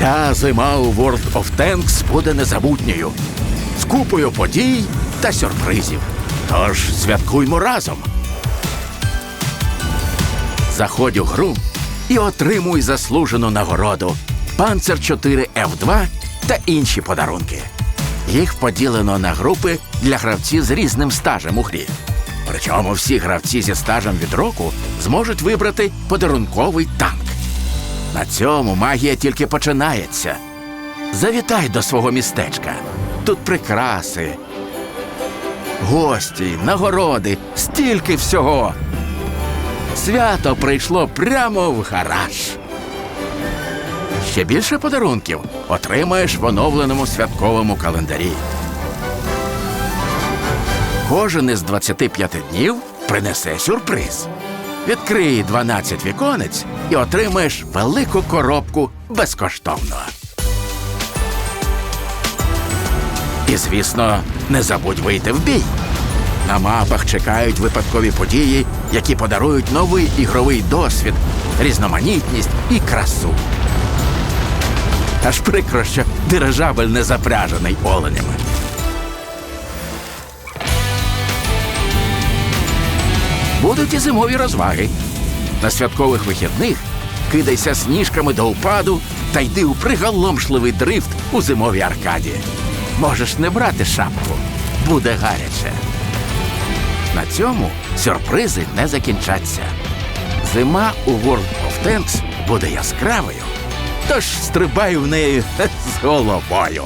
Ця зима у World of Tanks буде незабутньою з купою подій та сюрпризів. Тож святкуймо разом. Заходь у гру і отримуй заслужену нагороду Панцер 4 F2 та інші подарунки. Їх поділено на групи для гравців з різним стажем у грі. Причому всі гравці зі стажем від року зможуть вибрати подарунковий танк. На цьому магія тільки починається. Завітай до свого містечка. Тут прикраси, гості, нагороди, стільки всього. Свято прийшло прямо в гараж. Ще більше подарунків отримаєш в оновленому святковому календарі. Кожен із 25 днів принесе сюрприз. Відкрий 12 віконець і отримаєш велику коробку безкоштовно. І, звісно, не забудь вийти в бій. На мапах чекають випадкові події, які подарують новий ігровий досвід, різноманітність і красу. Аж прикро, що дирижабель не запряжений оленями. Будуть і зимові розваги. На святкових вихідних кидайся сніжками до упаду та йди у приголомшливий дрифт у зимовій аркаді. Можеш не брати шапку, буде гаряче. На цьому сюрпризи не закінчаться. Зима у World of Tanks буде яскравою, тож стрибай в неї з головою.